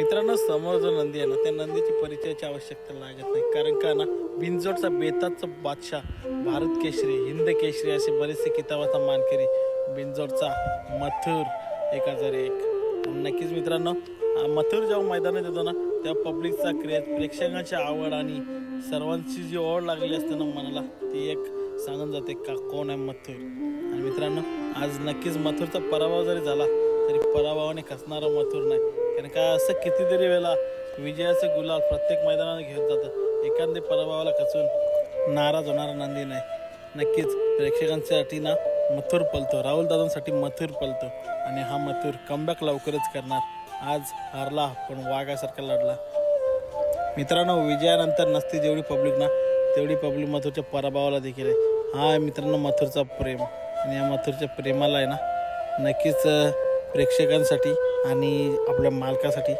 मित्रांनो समोर जो नंदी आहे ना त्या नंदीची परिचयाची आवश्यकता लागत नाही. कारण का ना बिंजोडचा बेताचा बादशाह भारत केशरी हिंद केशरी असे बरेचसे किताबाचा मानकरी बिंजोडचा मथुर एक हजार एक. नक्कीच मित्रांनो मथुर जेव्हा मैदानात येतो ना तेव्हा पब्लिकचा क्रेज प्रेक्षकांची आवड आणि सर्वांची जी ओढ लागली असते ना मनाला ती एक सांगून जाते का कोण आहे मथुर? आणि मित्रांनो आज नक्कीच मथुरचा पराभव जरी झाला तरी पराभवाने खसणारा मथुर नाही. कारण का असं कितीतरी वेळेला विजयाचं गुलाल प्रत्येक मैदानात घेत जातं. एखाद्या पराभवाला कचून नाराज होणारा नंदी नाही. नक्कीच प्रेक्षकांसाठी ना मथुर पलतो राहुल दादांसाठी मथुर पलतो आणि हा मथुर कमबॅक लवकरच करणार. आज हारला पण वाघासारखा लढला. मित्रांनो विजयानंतर नसते जेवढी पब्लिक ना तेवढी पब्लिक मथुरच्या पराभवाला देखील आहे. हा मित्रांनो मथुरचा प्रेम. आणि या मथुरच्या प्रेमाला आहे ना नक्कीच प्रेक्षकांसाठी आणि आपल्या मालकासाठी.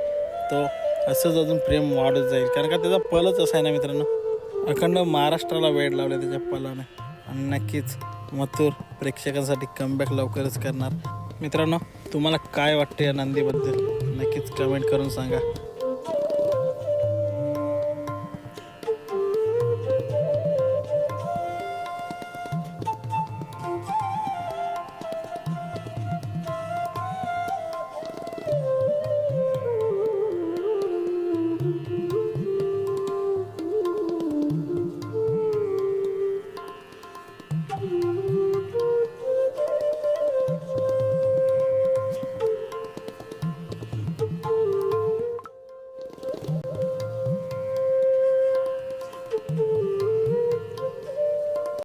तो असंच अजून प्रेम वाढत जाईल. कारण का त्याचा पलच असा आहे ना मित्रांनो? अखंड महाराष्ट्राला वेळ लावला त्याच्या पलाने. आणि नक्कीच मथुर प्रेक्षकांसाठी कमबॅक लवकरच करणार. मित्रांनो तुम्हाला काय वाटते या नंदीबद्दल? नक्कीच कमेंट करून सांगा.